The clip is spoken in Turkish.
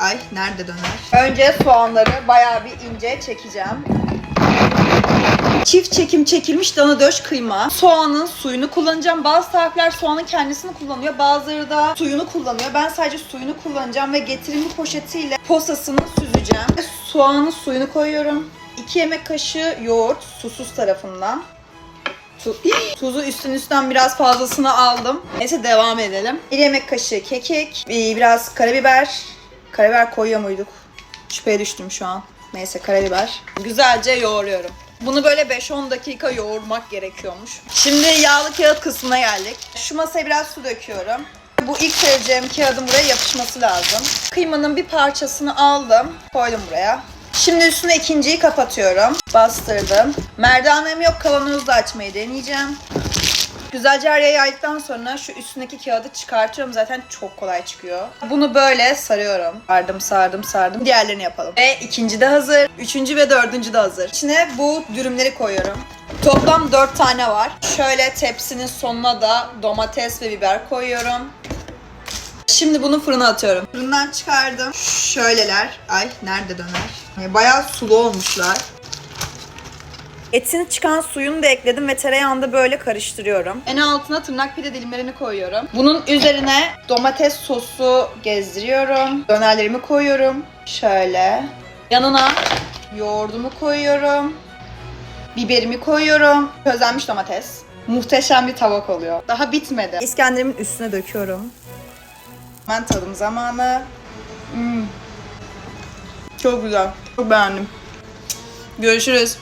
Ay nerede döner? Önce soğanları bayağı bir ince çekeceğim. Çift çekim çekilmiş dana döş kıyma. Soğanın suyunu kullanacağım. Bazı tarifler soğanın kendisini kullanıyor. Bazıları da suyunu kullanıyor. Ben sadece suyunu kullanacağım ve getirimli poşetiyle posasını süzeceğim. Soğanın suyunu koyuyorum. 2 yemek kaşığı yoğurt susuz tarafından. Tu- Tuzu üstten üstten biraz fazlasını aldım. Neyse devam edelim. 1 yemek kaşığı kekik, bir- biraz karabiber. Karabiber koyuyor muyduk? Şüpheye düştüm şu an. Neyse karabiber. Güzelce yoğuruyorum. Bunu böyle 5-10 dakika yoğurmak gerekiyormuş. Şimdi yağlı kağıt kısmına geldik. Şu masaya biraz su döküyorum. Bu ilk sereceğim kağıdın buraya yapışması lazım. Kıymanın bir parçasını aldım. Koydum buraya. Şimdi üstüne ikinciyi kapatıyorum. Bastırdım. Merdanem yok kavanozda açmayı deneyeceğim. Güzelce her yere yaydıktan sonra şu üstündeki kağıdı çıkartıyorum. Zaten çok kolay çıkıyor. Bunu böyle sarıyorum. Sardım, sardım, sardım. Diğerlerini yapalım. Ve ikinci de hazır. Üçüncü ve dördüncü de hazır. İçine bu dürümleri koyuyorum. Toplam dört tane var. Şöyle tepsinin sonuna da domates ve biber koyuyorum. Şimdi bunu fırına atıyorum. Fırından çıkardım. Şöyleler. Ay nerede döner? Bayağı sulu olmuşlar. Etin çıkan suyunu da ekledim ve tereyağını da böyle karıştırıyorum. En altına tırnak pide dilimlerini koyuyorum. Bunun üzerine domates sosu gezdiriyorum. Dönerlerimi koyuyorum. Şöyle. Yanına yoğurdumu koyuyorum. Biberimi koyuyorum. Közlenmiş domates. Muhteşem bir tabak oluyor. Daha bitmedi. İskender'imin üstüne döküyorum. Hemen tadım zamanı. Hmm. Çok güzel. Çok beğendim. Görüşürüz.